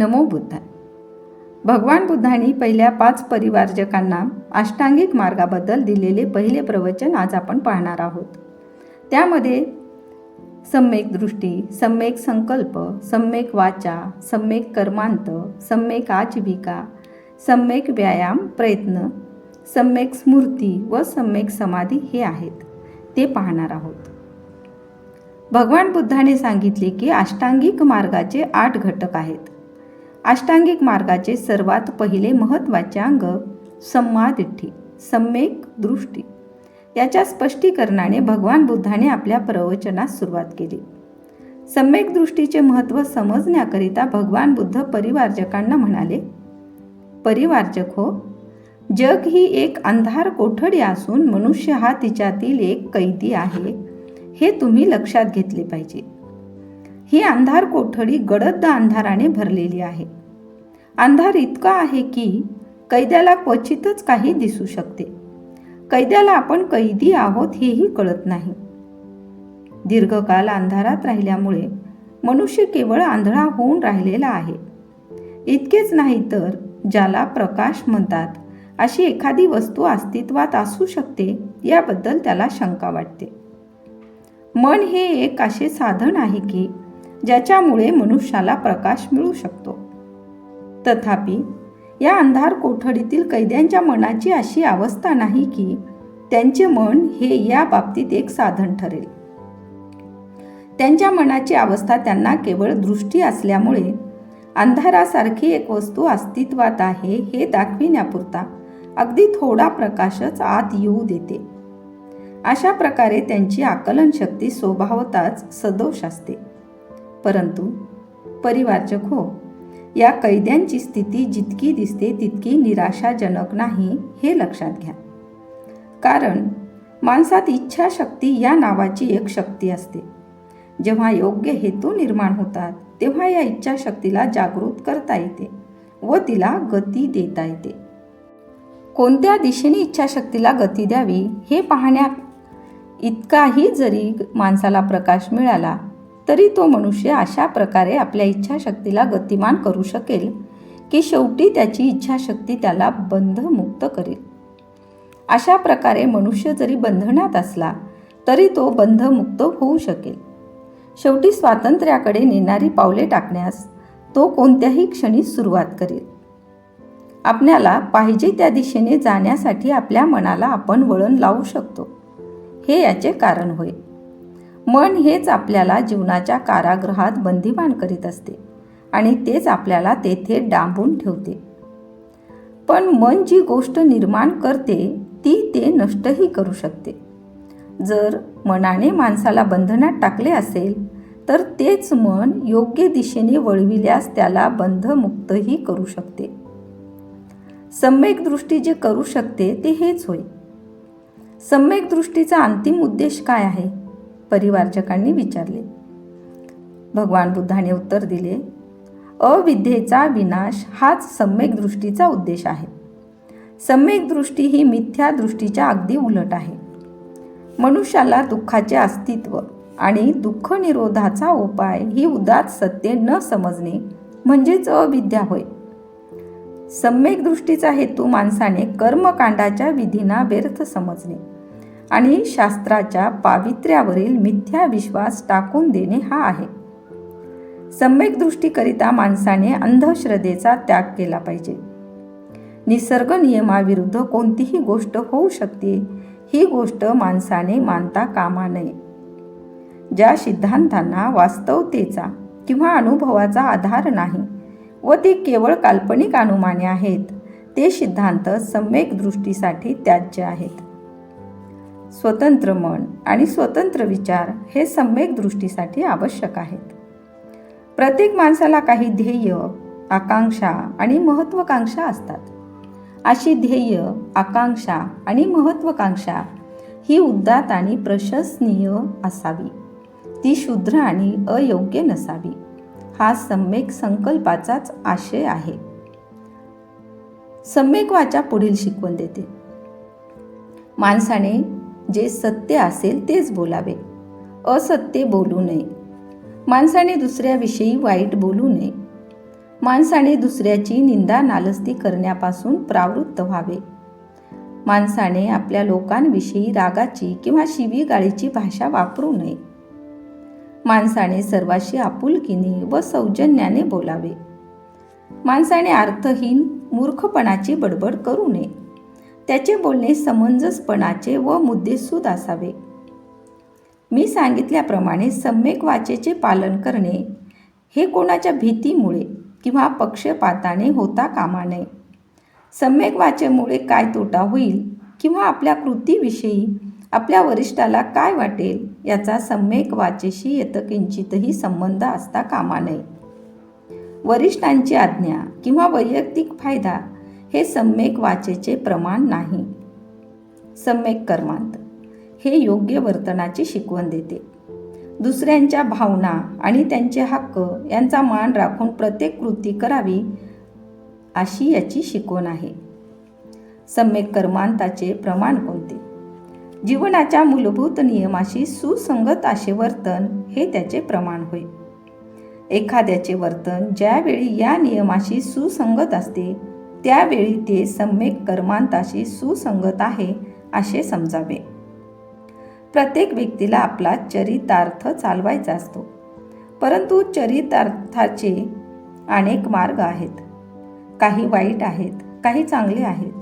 नमो बुद्ध. भगवान बुद्धांनी पहिल्या पाच परिवारजकांना अष्टांगिक मार्गाबद्दल दिलेले पहिले प्रवचन आज आपण पाहणार आहोत. त्यामध्ये सम्यक दृष्टी सम्यक संकल्प सम्यक वाचा सम्यक कर्मांत सम्यक आजीविका सम्यक व्यायाम प्रयत्न सम्यक स्मृती व सम्यक समाधी हे आहेत. ते पाहणार आहोत. भगवान बुद्धाने सांगितले की अष्टांगिक मार्गाचे आठ घटक आहेत. अष्टांगिक मार्गाचे सर्वात पहिले महत्त्वाचे अंग सम्मादिठ्ठी सम्यक दृष्टी. याच्या स्पष्टीकरणाने भगवान बुद्धाने आपल्या प्रवचनास सुरुवात केली. सम्यक दृष्टीचे महत्त्व समजण्याकरिता भगवान बुद्ध परिवारजकांना म्हणाले परिवारजक हो जग ही एक अंधार कोठडी असून मनुष्य हा तिच्यातील एक कैदी आहे हे तुम्ही लक्षात घेतले पाहिजे. ही अंधार कोठडी गडद अंधाराने भरलेली आहे. अंधार इतका आहे की कैद्याला क्वचितच काही दिसू शकते. कैद्याला आपण कैदी आहोत हेही कळत नाही. दीर्घकाल अंधारात राहिल्यामुळे मनुष्य केवळ आंधळा होऊन राहिलेला आहे. इतकेच नाही तर ज्याला प्रकाश म्हणतात अशी एखादी वस्तू अस्तित्वात असू शकते याबद्दल त्याला शंका वाटते. मन हे एक असे साधन आहे की ज्याच्यामुळे मनुष्याला प्रकाश मिळू शकतो. तथापि या अंधार कोठडीतील कैद्यांच्या मनाची अशी अवस्था नाही की त्यांचे मन हे या बाबतीत एक साधन ठरेल. त्यांच्या मनाची अवस्था त्यांना केवळ दृष्टी असल्यामुळे अंधारासारखी एक वस्तू अस्तित्वात आहे हे दाखविण्यापुरता अगदी थोडा प्रकाशच आत येऊ देते. अशा प्रकारे त्यांची आकलन शक्ती स्वभावताच सदोष असते. परंतु परिवारजक हो. या कैद्यांची स्थिती जितकी दिसते तितकी निराशाजनक नाही हे लक्षात घ्या. कारण माणसात इच्छाशक्ती या नावाची एक शक्ती असते. जेव्हा योग्य हेतू निर्माण होतात तेव्हा या इच्छाशक्तीला जागृत करता येते व तिला गती देता येते. कोणत्या दिशेने इच्छाशक्तीला गती द्यावी हे पाहण्यात इतकाही जरी माणसाला प्रकाश मिळाला तरी तो मनुष्य अशा प्रकारे आपल्या इच्छाशक्तीला गतिमान करू शकेल की शेवटी त्याची इच्छाशक्ती त्याला बंधमुक्त करेल. अशा प्रकारे मनुष्य जरी बंधनात असला तरी तो बंधमुक्त होऊ शकेल. शेवटी स्वातंत्र्याकडे नेणारी पावले टाकण्यास तो कोणत्याही क्षणी सुरुवात करेल. आपल्याला पाहिजे त्या दिशेने जाण्यासाठी आपल्या मनाला आपण वळण लावू शकतो. हे याचे कारण होय. मन हेच आपल्याला जीवनाच्या कारागृहात बंदिवान करीत असते आणि तेच आपल्याला तेथे डांबून ठेवते. पण मन जी गोष्ट निर्माण करते ती ते नष्टही करू शकते. जर मनाने माणसाला बंधनात टाकले असेल तर तेच मन योग्य दिशेने वळविल्यास त्याला बंधमुक्तही करू शकते. सम्यक दृष्टी जे करू शकते ते हेच होय. सम्यक दृष्टीचा अंतिम उद्देश काय आहे? परिवारजकांनी विचारले. भगवान बुद्धाने उत्तर दिले अविद्येचा विनाश हाच सम्यक दृष्टीचा उद्देश आहे. सम्यक दृष्टी ही मिथ्या दृष्टीच्या अगदी उलट आहे. मनुष्याला दुःखाचे अस्तित्व आणि दुःख निरोधाचा उपाय ही उदात सत्य न समजणे म्हणजेच अविद्या होय. सम्यक दृष्टीचा हेतू माणसाने कर्मकांडाच्या विधींना व्यर्थ समजणे. आणि शास्त्राच्या पावित्र्यावरील मिथ्या विश्वास टाकून देणे हा आहे. सम्यक दृष्टीकरिता माणसाने अंधश्रद्धेचा त्याग केला पाहिजे. निसर्ग नियमाविरुद्ध कोणतीही गोष्ट होऊ शकते ही गोष्ट माणसाने मानता कामा नये. ज्या सिद्धांतांना वास्तवतेचा किंवा अनुभवाचा आधार नाही व ते केवळ काल्पनिक अनुमाने आहेत ते सिद्धांत सम्यक दृष्टीसाठी त्याज्य आहेत. स्वतंत्र मन आणि स्वतंत्र विचार हे सम्यक दृष्टीसाठी आवश्यक आहेत. प्रत्येक माणसाला काही ध्येय आकांक्षा आणि महत्त्वाकांक्षा असतात. अशी ध्येय आकांक्षा आणि महत्त्वाकांक्षा ही उद्दात आणि प्रशंसनीय असावी. ती शूद्र आणि अयोग्य नसावी. हा सम्यक संकल्पाचाच आशय आहे. सम्यक वाचा पुढील शिकवण देते. माणसाने जे सत्य असेल तेच बोलावे. असत्य बोलू नये. माणसाने दुसऱ्याविषयी वाईट बोलू नये. माणसाने दुसऱ्याची निंदा नालस्ती करण्यापासून प्रावृत्त व्हावे. माणसाने आपल्या लोकांविषयी रागाची किंवा शिवीगाळीची भाषा वापरू नये. माणसाने सर्वाशी आपुलकीने व सौजन्याने बोलावे. माणसाने अर्थहीन मूर्खपणाची बडबड करू नये. त्याचे बोलणे समंजसपणाचे व मुद्देसूद असावे. मी सांगितल्याप्रमाणे सम्यक वाचेचे पालन करणे हे कोणाच्या भीतीमुळे किंवा पक्षपाताने होता कामा नये. सम्यक वाचेमुळे काय तोटा होईल किंवा आपल्या कृतीविषयी आपल्या वरिष्ठाला काय वाटेल याचा सम्यक वाचेशी यतकिंचितही संबंध असता कामा नये. वरिष्ठांची आज्ञा किंवा वैयक्तिक फायदा हे सम्यक वाचेचे प्रमाण नाही. सम्यक कर्मांत. हे योग्य वर्तनाची शिकवण देते. दुसऱ्यांच्या भावना आणि त्यांचे हक्क यांचा मान राखून प्रत्येक कृती करावी अशी याची शिकवण आहे. सम्यक कर्मांताचे प्रमाण कोणते? जीवनाच्या मूलभूत नियमाशी सुसंगत असे वर्तन हे त्याचे प्रमाण होय. एखाद्याचे वर्तन ज्यावेळी या नियमाशी सुसंगत असते त्यावेळी ते सम्यक कर्मांताशी सुसंगत आहे असे समजावे. प्रत्येक व्यक्तीला आपला चरितार्थ चालवायचा असतो. परंतु चरितार्थाचे अनेक मार्ग आहेत. काही वाईट आहेत काही चांगले आहेत.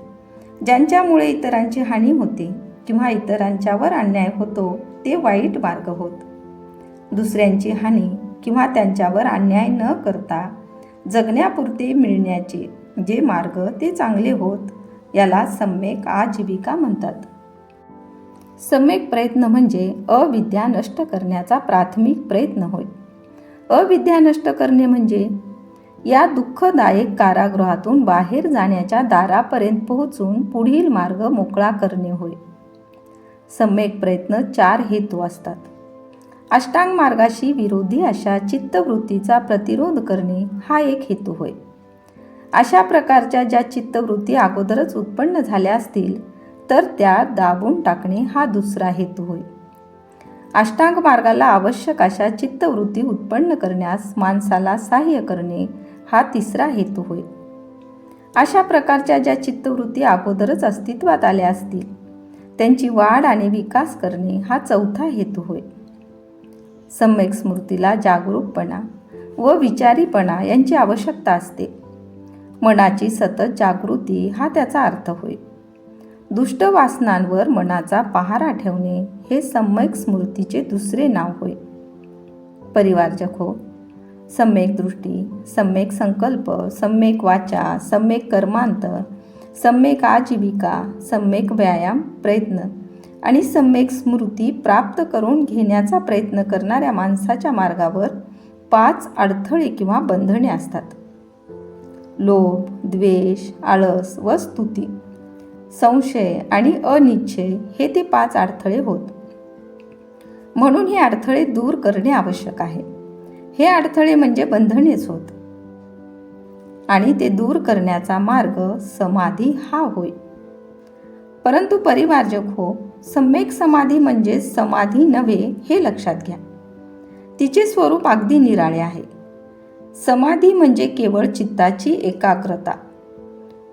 ज्यांच्यामुळे इतरांची हानी होते किंवा इतरांच्यावर अन्याय होतो ते वाईट मार्ग होत. दुसऱ्यांची हानी किंवा त्यांच्यावर अन्याय न करता जगण्यापुरते मिळण्याचे जे मार्ग ते चांगले होत याला सम्यक आजीविका म्हणतात. सम्यक प्रयत्न म्हणजे अविद्या नष्ट करण्याचा प्राथमिक प्रयत्न होय. अविद्या नष्ट करणे म्हणजे या दुःखदायक कारागृहातून बाहेर जाण्याच्या दारापर्यंत पोहोचून पुढील मार्ग मोकळा करणे होय. सम्यक प्रयत्न चार हेतू असतात. अष्टांग मार्गाशी विरोधी अशा चित्तवृत्तीचा प्रतिरोध करणे हा एक हेतू होय. अशा प्रकारच्या ज्या चित्तवृत्ती अगोदरच उत्पन्न झाल्या असतील तर त्या दाबून टाकणे हा दुसरा हेतू होय. अष्टांग मार्गाला आवश्यक अशा चित्तवृत्ती उत्पन्न करण्यास माणसाला सहाय्य करणे हा तिसरा हेतू होय. अशा प्रकारच्या ज्या चित्तवृत्ती अगोदरच अस्तित्वात आल्या असतील त्यांची वाढ आणि विकास करणे हा चौथा हेतू होय. सम्यक स्मृतीला जागरूकपणा व विचारीपणा यांची आवश्यकता असते. मनाची सतत जागृती हा त्याचा अर्थ होय. दुष्ट वासनांवर मनाचा पहारा ठेवणे हे सम्यक स्मृतीचे दुसरे नाव होय. परिवारजक हो सम्यक दृष्टी सम्यक संकल्प सम्यक वाचा सम्यक कर्मांत सम्यक आजीविका सम्यक व्यायाम प्रयत्न आणि सम्यक स्मृती प्राप्त करून घेण्याचा प्रयत्न करणाऱ्या माणसाच्या मार्गावर पाच अडथळे किंवा बंधने असतात. लोभ द्वेष आळस व स्तुती. संशय आणि अनिच्छय हे ते पाच अडथळे होत. म्हणून हे अडथळे दूर करणे आवश्यक आहे. हे अडथळे म्हणजे बंधनेच होत. आणि ते दूर करण्याचा मार्ग समाधी हा होय. परंतु परिवारजक हो सम्यक समाधी म्हणजे समाधी नव्हे हे लक्षात घ्या. तिचे स्वरूप अगदी निराळे आहे. समाधी म्हणजे केवळ चित्ताची एकाग्रता.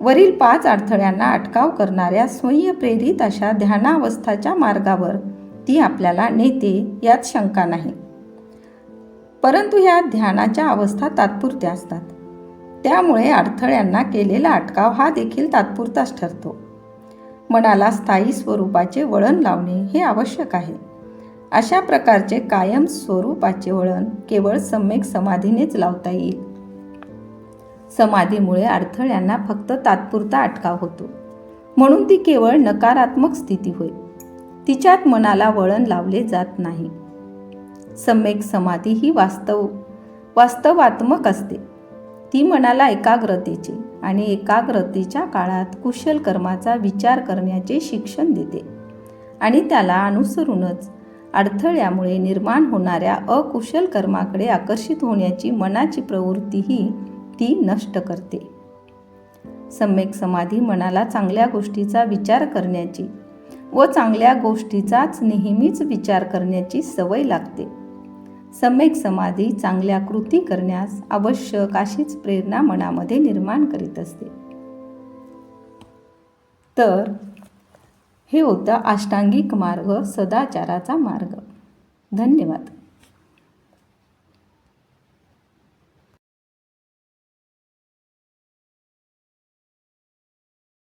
वरील पाच अडथळ्यांना अटकाव करणाऱ्या स्वयंप्रेरित अशा ध्यानावस्थाच्या मार्गावर ती आपल्याला नेते यात शंका नाही. परंतु या ध्यानाच्या अवस्था तात्पुरत्या असतात. त्यामुळे अडथळ्यांना केलेला अटकाव हा देखील तात्पुरताच ठरतो. मनाला स्थायी स्वरूपाचे वळण लावणे हे आवश्यक आहे. अशा प्रकारचे कायम स्वरूपाचे वळण केवळ सम्यक समाधीनेच लावता येईल. समाधीमुळे अडथळ्यांना फक्त तात्पुरता अटकाव होतो. म्हणून ती केवळ नकारात्मक स्थिती होय. तिच्यात मनाला वळण लावले जात नाही. सम्यक समाधी ही वास्तव वास्तवात्मक असते. ती मनाला एकाग्रतेचे आणि एकाग्रतेच्या काळात कुशल कर्माचा विचार करण्याचे शिक्षण देते आणि त्याला अनुसरूनच अडथळ्यामुळे निर्माण होणाऱ्या अकुशल कर्माकडे आकर्षित होण्याची मनाची प्रवृत्तीही ती नष्ट करते. सम्यक समाधी मनाला चांगल्या गोष्टीचा विचार करण्याची व चांगल्या गोष्टीचाच नेहमीच विचार करण्याची सवय लागते. सम्यक समाधी चांगल्या कृती करण्यास आवश्यक अशीच प्रेरणा मनामध्ये निर्माण करीत असते. तर हे होतं अष्टांगिक मार्ग सदाचाराचा मार्ग. धन्यवाद.